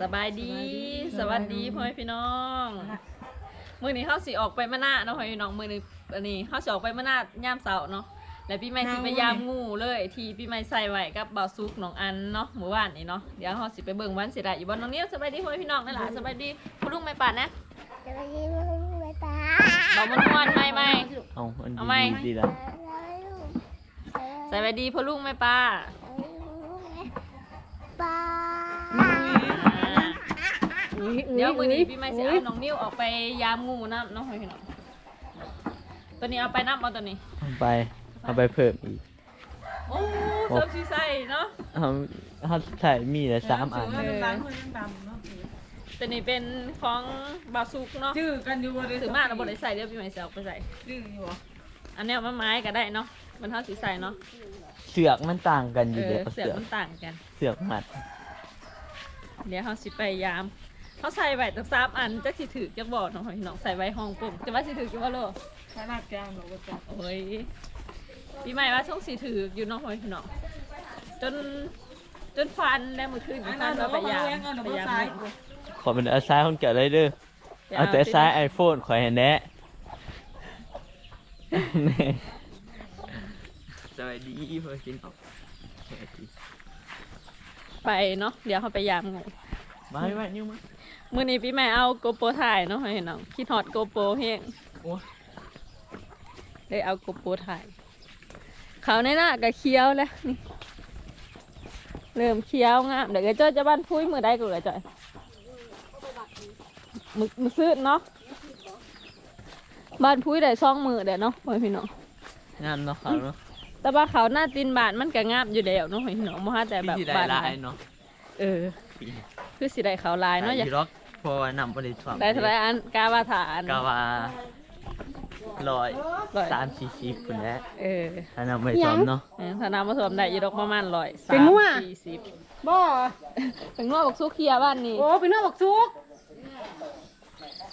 สบายดี สวัสดีพ่อแม่พี่น้องมื้อนี้เขาสิออกไปมะนาเนาะพ่อแม่พี่น้องมื้อนี้อันนี้เขาสิออกไปมะนายามเสาร์เนาะแล้วพี่ใหม่สิไปยามงูเลยที่พี่ใหม่ใส่ไว้กับบ่าวซุกน้องอันเนาะเมื่อวานนี้เนาะเดี๋ยวเขาสิไปเบิ่งวันสิได้อยู่บ่น้องนิ้วสบายดีพ่อแม่พี่น้องนั่นล่ะสบายดีพ่อลุงไม่ปานนะจะไปยิ้มให้ลูกไปตาบ่มันม่วนๆไม่ไม่เอาอันเอาไหมดีดีละสบายดีพ่อลุงไม่ป้าปลา เดี๋ยวมื้อนี้พี่ใหม่สิเอาน้องนิ้วออกไปยามงูนํเนาะพ่อแม่พี่น้องตัวนี้เอาไปนํเอาตัวนี้เอาไปเอาไปเพิ่มอีกโอ้เซิร์ฟซีไซเนาะเอาถ้าใส่มีแต่สามอันเออตัวนี้เป็นของบาซุกเนาะชื่อกันอยู่บ่ได้ถือมาเราบริใส่เรียบพี่ใหม่เสียออกไปใส่ชื่ออยู่บ่อันเนี้ยมันไม้ก็ได้เนาะมันเท่าสีใส่เนาะเสือกมันต่างกันอเอยู่อเดียวเสือเสือกมันต่างกัน เสือกหมัด เดี๋ยวเขาสิไปยาม เขาใส่ไว้ตั้งสามอันจักสิถือจักบอดน้องพี่น้องใส่ไว้ห้องปุ่มจะว่าสิถือจักว่าโลขนาดกลางบ่จักโอ้ยพี่ใหม่ว่าช่วงสิถืออยู่เน้องพี่น้องจนจนฟันแล้วมือขึ้นอันฟันั้นนว่าเราไปไปยามยามเอาหนูไปบ่ยามใส่งูขอเป็นอาซ้ายของเกี่ยวได้เด้อเอาแต่ซ้ายไอโฟนขอให้แนะสวัสดีเพื่อนกินออกไปเนาะเดี๋ยวเขาไปยามงูมาไม่ไม่นิ้วมา มื่อนี้พี่แม่เอาโกโปรถ่ายเนาะให้น้องคิดฮอตโกโปรเฮงโอ้ยเลยเอาโกโปรถ่ายเขาในหน้าก็เคี้ยวแล้วนี่เริ่มเคี้ยวงามเดี๋ยวเจ้าจะบ้านพุ้ยมือได้กูเลยจ่อยมือมือซื้อเนาะบ้านพุ้ยได้ซองมือเดี๋ยวเนาะพ่อพี่น้องงามเนาะเขาเนาะแต่ว่าเขาหน้าตีนบานมันก็งามอยู่แล้วเนาะพ่อพี่น้องมาแต่แบบที่ได้บานลายเนาะเออคือสิได้เขาวลายเนาะอยากล็อก เพราะว่านำบริษัทได้เท่าไหรอันกาวาฐานกาว่าลอยร้อยสามสี่สิบคนแหล้วเออถ้านำไปซ้อมเนาะเออถ้าน้ำผสมได้อยู่ดอกประมาณร้อยเป็นงัวสี่สิบบ่เป็นงัวบอกซุกเคียบ้านนี้โอ้เป็นเนื้อบักซุก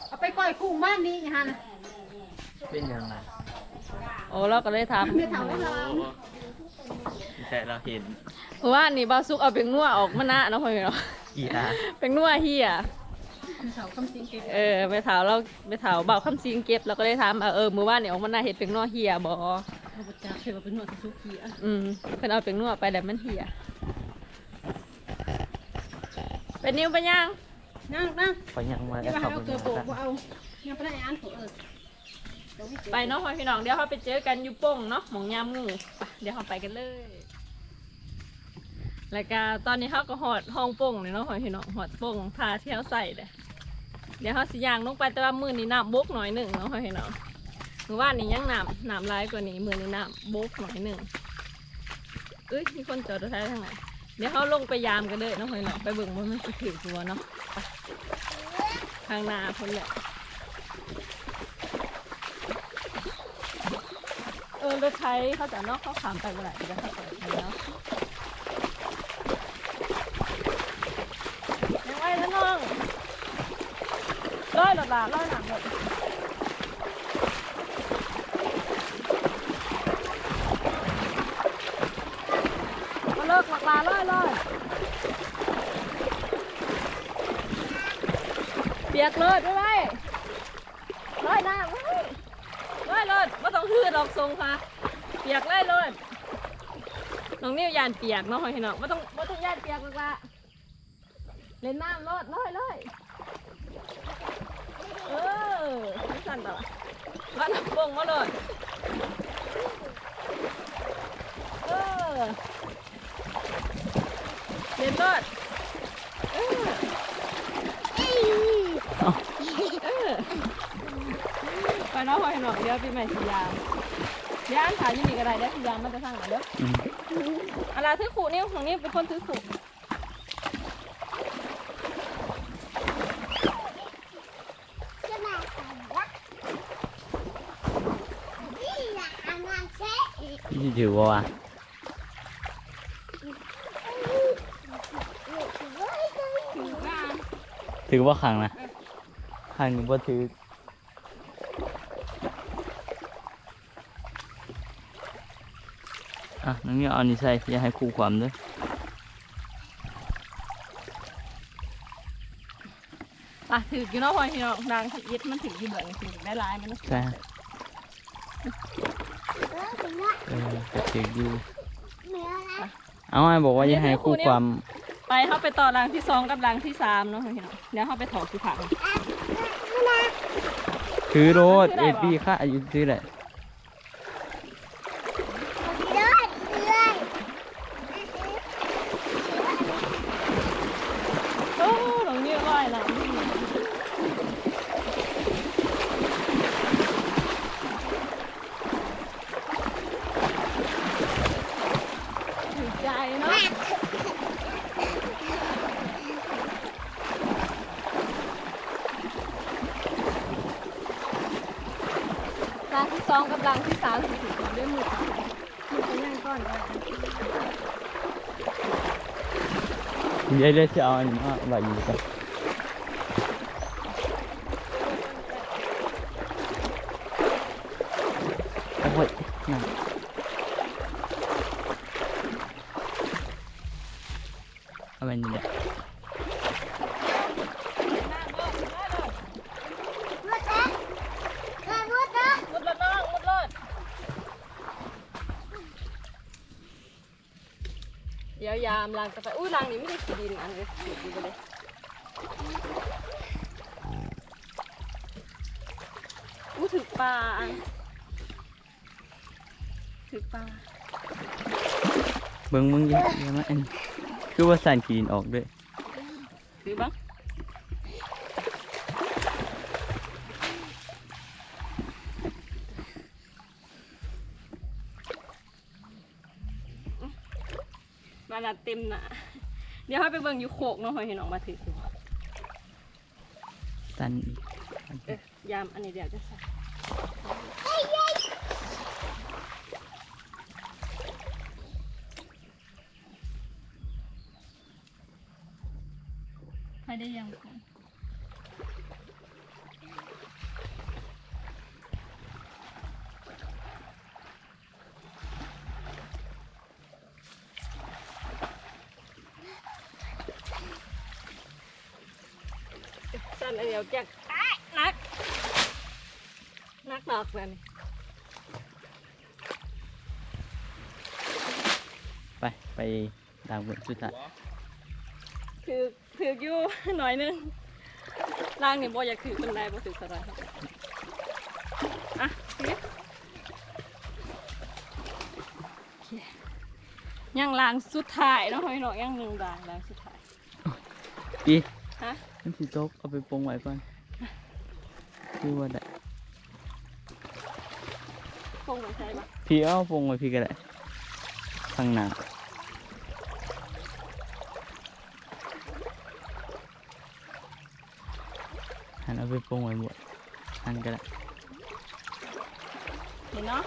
เอาไปก้อยกุ้งบ้านนี้อีหั่นเป็นยังไงโอ้เราก็เลยทไม่เท่าแล้วล่ะแต่เราเห็นำเพราะว่านี่บาซุกเอาเป็นงัวออกมาหน้าเนาะพ่อพี่เนาะกีฬาเป็นงัวเฮีย เท่าคำจริงเก่งเออไปเถาเราไปเถาเบาคำซิงเก็บเราก็เลยถามว่าเออมือว่านนี่ออกมาหน้าเห็ดเป็นงัวเฮียบ่เขาบ่จักเคยว่าเป็นเนื้อซุกเขียอืมเพิ่นเอาเป็นงัวไปแล้วมันเฮียเป็นนิ้วเป็นยังนั่งนั่งเขายังมานี่แล้วว่าเขาให้เอาเป็เกลือนโปะบ่เอายังบ่ได้อ่านโปะเออไปเนาะพ่อพี่น้องเดี๋ยวเขาไปเจอกันอยู่โป่งเนาะหมองยามงูไปเดี๋ยวเขาไปกันเลยแล้วก็ตอนนี้เขาก็หอดห้องโป่งเลยเนาะพ่อพี่น้องหอดโป่งพาเที่ยวใส่เลย เดี๋ยวเขาสิย่างลงไปแต่ว่ามือนี้น้ำบกหน่อยหนึ่งเนาะพ่อพี่น้องมือว่านนี้ยังน้ำน้ำร้ายกว่านี้มือนี้น้ำบกหน่อยหนึ่งเอ้ยมีคนจอดรถไฟทางไหนเดี๋ยวเขาลงไปยามกันเลยเนาะพ่อพี่น้องไปเบิ่งว่ามันจะถือตัวเนาะทางนาคนแหละเออรถไทยเขาจะเนอกเขาขามไปเมื่อไหร่จะเขาเปิดให้เนาะยังไงนะน้อง ร้อยหลอดละร้อยหนักหมดมาเลิกหลักลาร้อยร้อยเปียกเลยไปไว้ร้อยหน้าไว้เลยเลยไม่ต้องฮืดดอกทรงค่ะ เปียกเลยเลยน้องนิ้วยานเปียกเนาะพี่น้องไม่ต้องไม่ต้องยานเปียกหรอกละเล่นน้ำเลยเลยเลย อไม่สั่นต่อมาน้ำปงมาเลยเออเล่นเลยเออเออไปเนาะพ่อให้หน่อยเดี๋ยวปีใหม่สียามย่านขายยี่นี่ก็ได้เดี๋ยวสียามมันจะสร้างหน่อยเด้ออะไรถือขู่นิ้วของนิ้วเป็นคนถือขู่ จะมาทำวะนี่แหละอันนั้นเช็ คพี่ถือว่าว่าถึงบ้านถือว่าขังนะขังหนึ่งว่าถืออะน้องเนี่ยเอานี่ใส่อย่าให้คู่ความเด้วยปะถืออยู่เนาะพอพี่น้องดังที่ยึดมันถืออยู่เบื่อถือได้หลายมันเนาะใช่เออถึงละ เออก็ถืออยู่เหนือนะเอาไอ้บอกว่าอย่าให้คู่ความไปเข้าไปต่อรังที่สองกับรังที่สามเนาะพี่น้องเดี๋ยวเข้าไปถอดสีผังถือโรดถืเอ็อดได้ดี้เหรอค่ะอายุซื้อแหละ เดินเดิน โอ้ตรงนี้ว่ายน้ำถือใจเนาะรังที่ สองกำลังที่สามสิบสี่ด้วยมือมือจะย่างก้อนได้เดี๋ยเลยจะเอาอันนี้มาไว้อยู่กันโอ้ยนั่นเอาไปนี่แหละ มุดนะเออมุดนะ มุดรถน้องมุดรถเดี๋ยวยามลางกาแฟอุ้ยลางนี้ไม่ได้ขีดินอันนี้ขีดินไปเลยอู้ถึกปลาอันถึกปลาเบิ่งมึงเยอะเยอะมากอันคือว่าสั่นขีดินออกด้วย มาละเต็มหนะเดี๋ยวให้ไปเบิ่งอยู่โคกเนาะให้น้องมาถือดูสั่นอีกเออยามอันนี้เดี๋ยวจะใส่ให้ได้ยัง ก่อนสั่นอันเดียวแกะอ้ายนัก นักดอกเลยนี่ไป ไปดังเบิ่งสุดท้ายถือถืออยู่หน่อยหนึงล่างนี่บ่อยากถือเป็นไรบ่ถือสะไรอะถือโอเคยังล่างสุดท้ายเนาะพี่น้องยังหนึ่งล่างล่างสุดท้ายปีฮะ มันสิตกเอาไปปรุงไว้ก่อนคือว่าได้คงไม่ใช่ปะพี่เอาปรุงไว้พี่ก็ได้ข้างหน้าหันเอาไปปรุงไว้หมดหันก็ได้เห็นเนาะ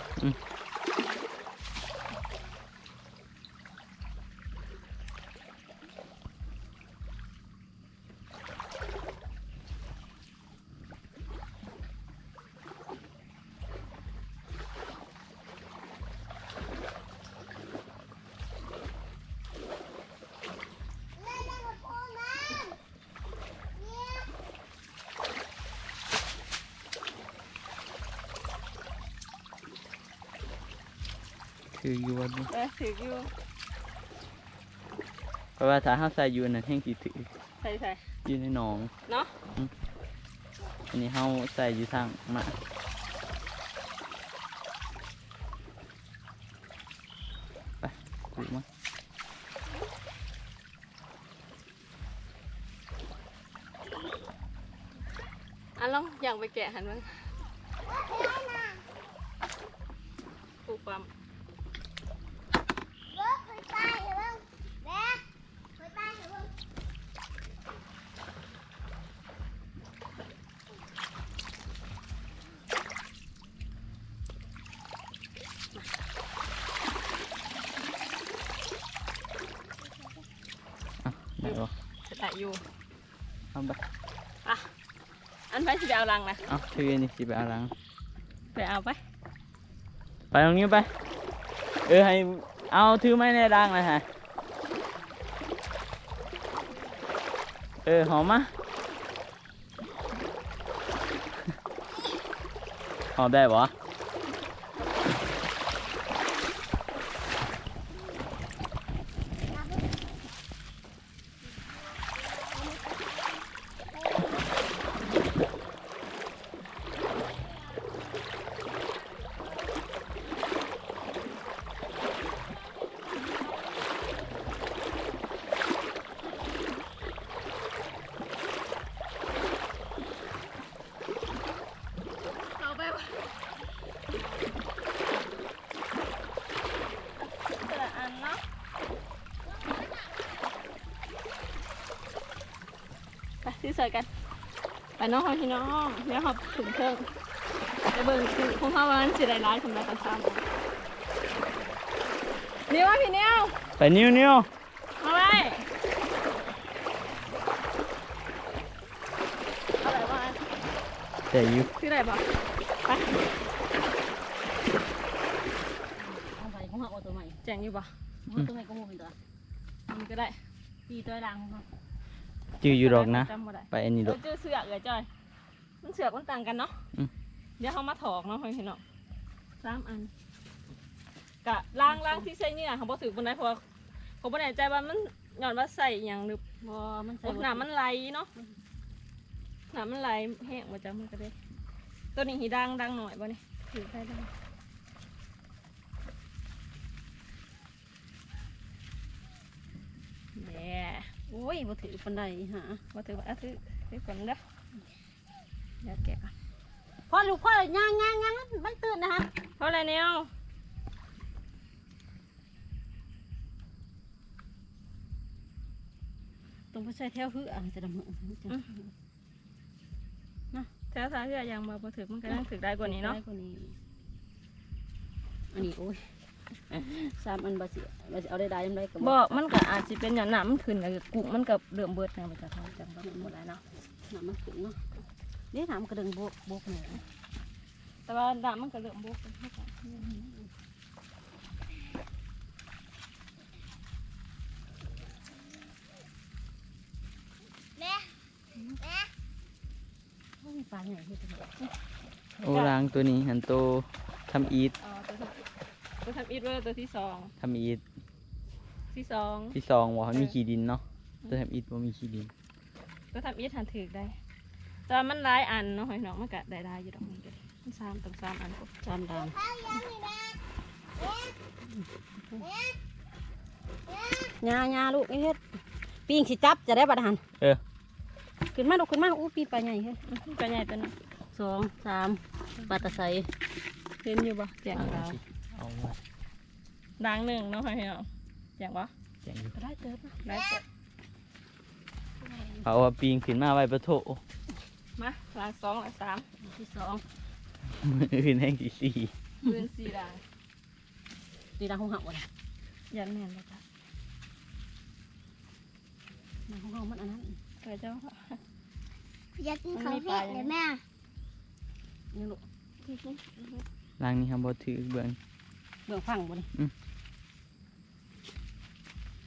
คืออยู่ว่าบ่เออถืออยู่เพราะว่าถ้าเฮาใส่อยู่อันนั้นแห้งสิถือใส่ใส่อยู่ในหนอง เนาะอันนี้เฮาใส่อยู่ทางมาไปถูกมั้ยอะลองอย่างไปแกะหันมั้ง เอาไปอะอันไปสิไปเอาลังนะอาถืออันนี้สิไปเอาลังไปเอาไป ไปตรงนี้ไป เออให้เอาถือไม้ในลังเลยฮะเออหอมมะหอมได้ปะ ไปที่ใส่กันไปน้องเขาพี่น้องเดี๋ยวเขาถึงเครื่องไปเบิ่งคือคงเข้ามามันสิได้ร้ายสำหรับตอนเช้านี่ว่าพี่เนียวไปนิ้วนิ้วมาไว้เอาอะไรมาแต่อยู่คืออะไรบอกไปเอาไปของเขาเอาตัวใหม่แจงอยู่บ่เอาตัวใหม่ก็มูเป็นตัวมันก็ได้ปีตัวดังของเขา จืออยู่ดอกนะ จำบ่ได้ไปอันนี้ดเราอก เจอเสือกเลยจอยมันเสือกมันต่างกันเนาะอืม เดี๋ยวเขามาถอกเนาะเห็นเนาะสามอันกะล้างล้างที่ใส่เนี่ยเขาบอกถือบนไหนเพราะว่าเขาบ่แน่ใจว่ามันย้อนว่าใส่อหย่างหรือบ่มันใส่โอ้หนามันไหลเนาะหนามันไหลแห้งมาจากมันก็ได้ ตัวนี้หีดังดังหน่อยบ่นี่ถือได้ดังแหน่ โอ้ยบ่ถือปันใดหามาถือว่าอะถือถือก่อนเด้อเดี๋ยวแกะก่อนพ่อลูกพ่อย่างย่างย่างมันมันตื่นนะฮะเพราะอะไรเนี่ยต้องไปใส่แถวหื้ออะจะดำมือแถวทางที่ยังมาบ่ถือมันก็ยังถือได้กว่านี้เนาะได้กว่านี้อันนี้โอ้ย สามอันบาสิบาสิเอาได้ได้ยังได้ก็บ่มันก็อาจจะเป็นหย่อนหนามันขึ้นแล้วก็กุ้งมันก็เริ่มเบิดนะมันจะท้องจังบ่หมดแล้วเนาะน้ำมันขึ้นเนาะนี่น้ำกระเดึงโบกโบกหน่อยแต่ว่าหนามันก็เริ่มเบิดแล้วค่ะแม่แม่โอ้ยปลาใหญ่ที่สุดโอ้ล้างตัวนี้หันโตทำอีท อ๋อตัวที่ตัวทำอีทเวอร์ตัวที่สองทำอีทที่สองที่สองว่ามีขี้ดินเนาะตัวทำอีทว่ามีขี้ดินตัวทำอีทหันถือได้ แต่ว่ามันหลายอันเนาะหอยน้องมันก็ได้ได้อยู่ดอกมันก็ได้มันสามต้องสามอันปุ๊บจามดามข้าวยังนี่นะแม่แม่ยายาลูกไอ้เฮ็ดปีงสิจับจะได้บัดหันเออขึ้นมาลูกขึ้นมาอู้ปีนปลาใหญ่เฮ้ยอื้อก็ใหญ่ตัวนึงสองสามปลาตะไซเห็นอยู่บ่แจงดาว เอามาดังหนึ่งเนาะหอยน้องแจงบ่แจงอยู่ก็ได้เติบนะได้เปิดเอาว่าปีงขึ้นมาไว้ประโถมาลางสองลางสามที่สองมืออื่นแห้งสีสีปืนสี่ด่างดีดังของเฮาบ่ล่ะยันแม่นบ่จ้ะดังของเฮามันอันนั้นเกิดเจ้าอยากกินข้าวเผ็ดเลยแม่นี่ลูกล้างนี่ครับบ่ถือเบิ่ง เบื้องฟังบ่นี่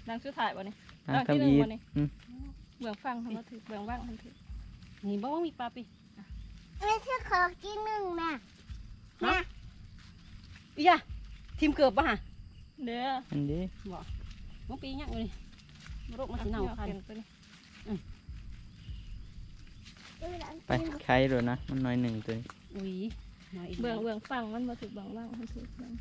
ดังสุดท้ายบ่นี่ล้างทำอีทอืมเบื้องฟังทำมาถือเบื้องว่างทำถือนี่บ่ว่ามีปลาปีไม่ใช่ขอกินหนึ่งแม่แม่อีหยะทีมเกือบป่ะฮะเด้ออันนี้บ่มันปียังอยู่นี่โรคมันสิเน่าคันเป็นตัวนี้ไปไข่ด้วยนะ มันน้อยหนึ่งตัวนี้อุ้ยน้อยอีกเบื้องเบื้องฟังมันมาถือเบื้องว่างมันถือเบื้อง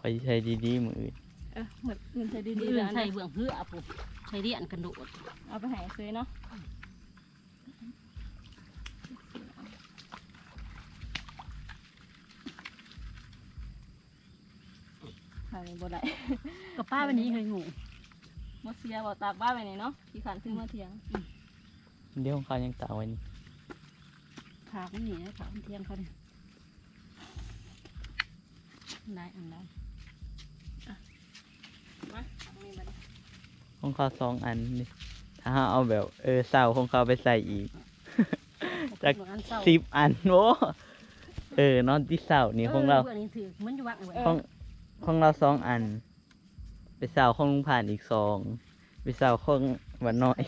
คอยใช้ดีๆมืออื่นเออเหมือนเหมือนใส่ดีดีๆๆเลยใส่เบื้องเหืออะปุ๊ใส่เรียนกันโดดเอาไปใหายซื้อเนาะหายบ่ได้กับป้าวันนี้เคยงูบ่เสียบ่ตากบ้านไปนี่เนาะที่ขันซื้อมาเถียงเดี๋ยวของเขายังตากไว้นี่ถากมันหนีนะถากมันเทียงเขาเนี่ยได้อันได้ มาเอานี่มาดิ ของเขาสองอันนี่ถ้าเอาแบบ เออเสาของเขาไปใส่อีก จากอันเศร้าสิบอันโว้เออนอนที่เสานี่ของเราเบื้องนี้ถือมันอยู่วังเอาไว้ของของเราสองอัน ไปเสาของลุงผ่านอีกสองไปเสาของวันน้อย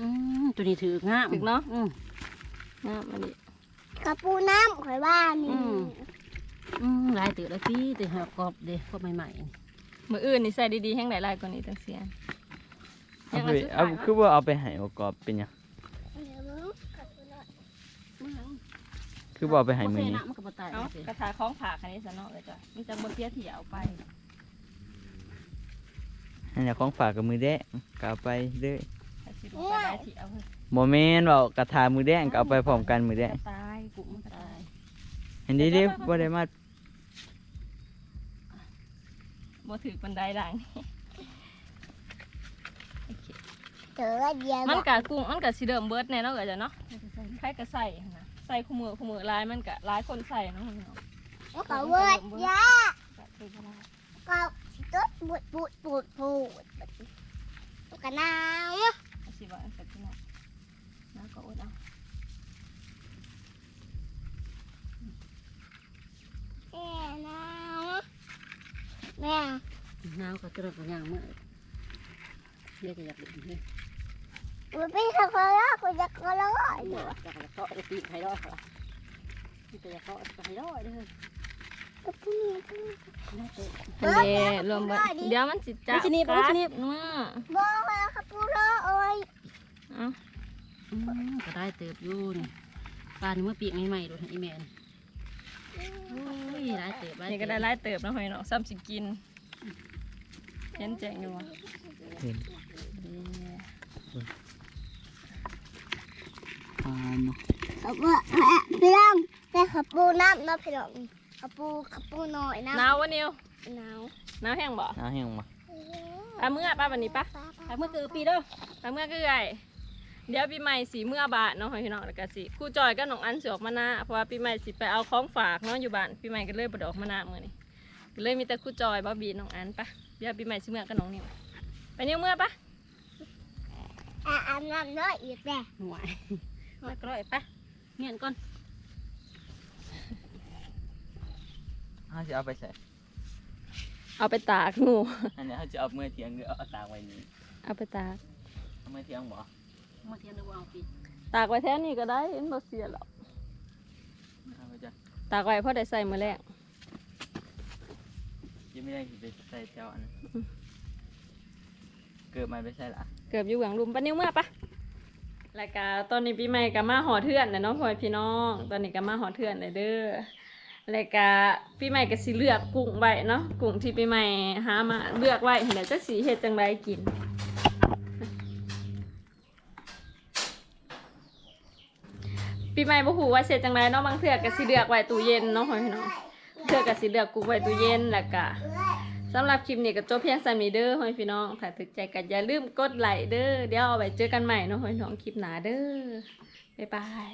อืมตัวนี้ถืองามถึกเนาะอืมงามอันนี้กระปูน้ำข่อยว่านี่อืมอืมหลายเตือแล้วพี่แต่หากรอบเด้กรอบใหม่ มืออื่นนี่ใส่ดีๆแห้งหลายๆกว่านี้ตังเสียนเอาไปเอาคือว่าเอาไปให้ประกอบเป็นหยังเดี๋ยวมึงกระปูน้ำๆมึงเอาคือว่าเอาไปบ่ให้มือใส่นี้น้ำมันก็บ่ตายเอาเด้กระถาคล้องผ่าคันนี้ซะเนาะเลยจ้ะมันจะบนเพี้ยเถี่ยวไปอันนี้ของฝากกับมือแดงก็เอาไปเด้อแต่สิบ่ก็ได้เถี่ยวเฮ้ยบ่แม่นเว้ากระทามือแดงก็เอาไปพร้อมกันมือแดงกระตายกุ้งมันกระตาย อันนี้เด้บ่ได้มา บ่ถือบันไดด่างนี่เจอเดียวมันกะกุ้งมันกะสิเดิมเบิดแน่เนาะก็จะเนาะใครก็ใส่หั่นนะใส่คู่มือคู่มือหลายมันกะหลายคนใส่เนาะเนาะแล้วก็เวิร์ดยาก็ถือบ่ได้ก็ตุ๊ดบูดบูดบูดบูดตุ๊กตาหนาวเอาสิว่าอันเกิดขึ้นเนาะน้าก็อดเอา แม่หนาวแม่ หนาวก็ตัวก็ย่างมื้อเรียกก็อยากเล่นเด้มันเป็นทางคนละคนจะคนละไอ้เด้อยากจะเกาะไอ้ตีนไห้อกค่ะนี่ก็อยากเกาะไห้ดอกเด้อนเตะอันเด้รวมเบิดเดี๋ยวมันสิตจัมันสิหนีบมันสิหนีบเนาะบอกแล้วครับปูโรโอ้ยอาก็ได้เติบอยู่นี่ปลานี่เมื่อปีกใหม่ๆโดนอีแมนโอ้ยหลายเติบนี่ก็ได้หลายเติบนะเฮ้ยเนาะซ้ำสิกิน เห็นแจงอยู่ว่ะเห็นเด้ปานเนาะครับว่าพี่น้องแต่ขับปูน้ำนะพี่น้องขับปูขับปูหน่อยนะหนาววะนิวหนาวหนาวแห้งบ่เอาแห้งมาปลาเมื่อป้าวันนี้ปะไปเมื่อคือปีเด้อปลาเมื่อคือไงเดี๋ยวปีใหม่สีเมื่อบาทเนาะพี่น้องแล้วก็สิครู่จอยก็น้องอันสิออกมาหน้าเพราะว่าปีใหม่สิไปเอาของฝากเนาะอยู่บ้านปีใหม่ก็เลยบ่ได้ออกมาหน้ามื้อนี้ก็เลยมีแต่ครู่จอยบ่บีน้องอันปะ เดี๋ยวปีใหม่สิเมื่อกับน้องนิวไปนิวเมื่อปะอะอาบน้ำเลยอีกแน่หวยเมื่อก็ร้อยปะเงียนก่อนเฮาสิเอาไปใส่เอาไปตากงูอันนี้เฮาจะเอามือเทียงหรือเอาตากไว้นี่เอาไปตากเอามือเทียงบ่มาเทียนดูเอาปีตากไว้แถวนี้ก็ได้เห็นบ่เสียหรอกเอาไปจ้ะตากไว้เพราะได้ใส่มื้อแรกยัง ไม่ได้สิไปใส่แถวอัน เกิดมาไปใส่ละเกือบอยู่หลังลุมปะนิ้วเมื่อปะแล้วก็ตอนนี้ปีใหม่ก็มาหอเทือนนะเนาะพ่อพี่น้อง ตอนนี้ก็มาหอเทือนเลยเด้อแล้วก็ปีใหม่ก็สิเลือกกุ้งไว้เนาะ กุ้งที่ปีใหม่หามาเลือกไว้เห็นแล้วจักสีเฮ็ดจังไรกิน ปีใหม่บ่ฮู้ว่าเสร็จจังไรเนาะบางเทื่อก็สิเลือกไว้ตู้เย็นเนาะพ่อพี่น้อง เทื่อกับสิเลือกกุ้งไว้ตู้เย็นแล้วก็สำหรับคลิปนี้ก็จบเพียงสามีเด้อให้พี่น้องถ้าถึกใจก็อย่าลืมกดไลค์เด้อเดี๋ยวเอาไว้เจอกันใหม่เนาะให้น้องคลิปหนาเด้อบ๊ายบาย